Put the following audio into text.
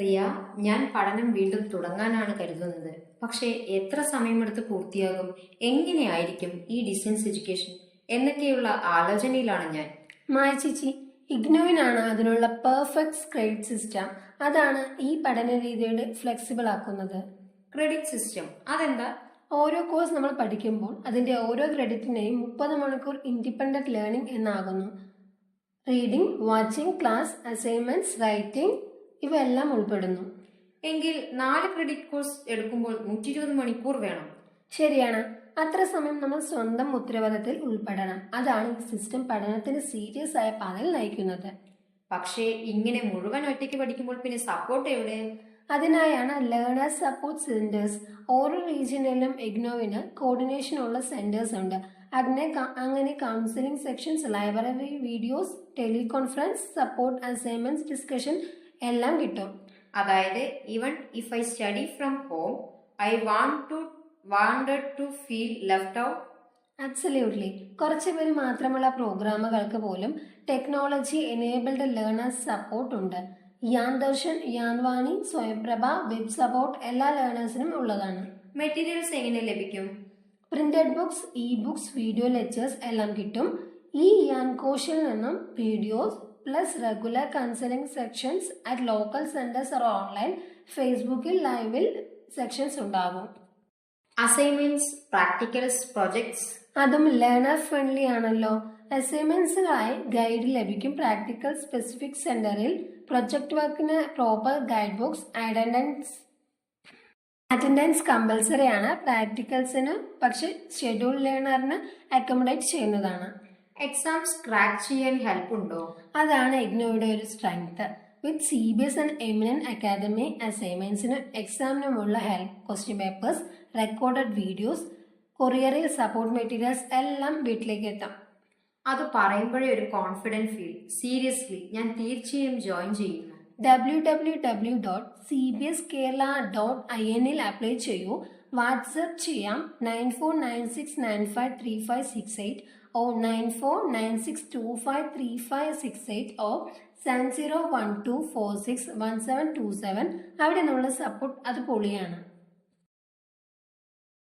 റിയ ഞാൻ പഠനം വീണ്ടും തുടങ്ങാനാണ് കരുതുന്നത്. പക്ഷേ എത്ര സമയമെടുത്ത് പൂർത്തിയാകും? എങ്ങനെയായിരിക്കും ഈ ഡിസ്റ്റൻസ് എഡ്യൂക്കേഷൻ? എന്നൊക്കെയുള്ള ആലോചനയിലാണ് ഞാൻ. മായ ചേച്ചി ഇഗ്നോവിനാണ് അതിനുള്ള പെർഫെക്റ്റ് ക്രെഡിറ്റ് സിസ്റ്റം. അതാണ് ഈ പഠന രീതിയുടെ ഫ്ലെക്സിബിൾ ആക്കുന്നത്. Credit system? അതെന്താ? ഓരോ കോഴ്സ് നമ്മൾ പഠിക്കുമ്പോൾ അതിന്റെ ഓരോ ക്രെഡിറ്റിനെയും മുപ്പത് മണിക്കൂർ ഇൻഡിപെൻഡന്റ് ലേണിംഗ് എന്നാകുന്നു. Reading watching class assignments writing ഇവയെല്ലാം ഉൾപ്പെടുന്നു. എങ്കിൽ നാല് ക്രെഡിറ്റ് കോഴ്സ് എടുക്കുമ്പോൾ നൂറ്റി ഇരുപത് മണിക്കൂർ വേണം. ശരിയാണ്. അത്ര സമയം നമ്മൾ സ്വന്തം ഉത്തരവാദിത്തത്തിൽ ഉൾപ്പെടണം. അതാണ് ഈ സിസ്റ്റം പഠനത്തിന് സീരിയസ് ആയ പാതയിൽ നയിക്കുന്നത്. പക്ഷേ ഇങ്ങനെ മുഴുവൻ ഒറ്റയ്ക്ക് പഠിക്കുമ്പോൾ പിന്നെ സപ്പോർട്ട് എവിടെ? അതിനായാണ് ലേണേഴ്സ് സപ്പോർട്ട് സെന്റേഴ്സ് ഓരോ റീജിയനിലും ഇഗ്നോവിന് കോർഡിനേഷൻ ഉള്ള സെന്റേഴ്സ് ഉണ്ട്. അതിനെ അങ്ങനെ counselling sessions library videos teleconference support assignments discussion എല്ലാം കിട്ടും. അതായത് even if I study from home I want to wanted to feel left out absolutely കുറച്ച് പേര് മാത്രമുള്ള പ്രോഗ്രാമുകൾക്ക് പോലും ടെക്നോളജി എനേബിൾഡ് ലേണേഴ്സ് സപ്പോർട്ട് ഉണ്ട്. യാൻ ദർശൻ യാൻവാണി സ്വയംപ്രഭ വെബ് സപ്പോർട്ട് എല്ലാ ലേണേഴ്സിനും ഉള്ളതാണ്. മെറ്റീരിയൽസ് എങ്ങനെ ലഭിക്കും? Printed books e books video lectures എല്ലാം കിട്ടും. ഈ യാൻ കോഷിൽ നിന്നും videos plus regular counselling sessions at local centres or online ഫേസ്ബുക്കിൽ ലൈവിൽ സെക്ഷൻസ് ഉണ്ടാകും. അസൈൻമെന്റ്സ് പ്രാക്ടിക്കൽസ് പ്രോജക്ട്സ് അതും ലേണർ ഫ്രണ്ട്ലി ആണല്ലോ. അസൈൻമെന്റ്സിനായി ഗൈഡ് ലഭിക്കും പ്രാക്ടിക്കൽ സ്പെസിഫിക് സെന്ററിൽ പ്രൊജക്ട് വർക്കിന് proper guide books attendance attendance compulsory ആണ്. പ്രാക്ടിക്കൽസിന് പക്ഷെ ഷെഡ്യൂൾ ലേണറിന് അക്കോമഡേറ്റ് ചെയ്യുന്നതാണ്. എക്സാംസ് ക്രാക്ക് ചെയ്യാൻ ഹെൽപ്പ് ഉണ്ടോ? അതാണ് ഇഗ്നോയുടെ ഒരു strength with C B S and eminent academy അസൈൻമെന്റ്സിനും എക്സാമിനുമുള്ള help question papers recorded videos കൊറിയറിൽ support materials എല്ലാം വീട്ടിലേക്ക് എത്താം. അത് പറയുമ്പോഴേ ഒരു കോൺഫിഡന്റ് ഫീൽ സീരിയസ്ലി ഞാൻ തീർച്ചയായും ജോയിൻ ചെയ്യുന്നു. W W W dot C B S Kerala dot I എന്നിൽ അപ്ലൈ ചെയ്യൂ. വാട്സപ്പ് ചെയ്യാം. Nine four nine six nine five three five six eight O nine four nine six two five three five six eight O seven zero one two four six one seven two seven. അവിടെ നിന്നുള്ള support അത് പൊളിയാണ്.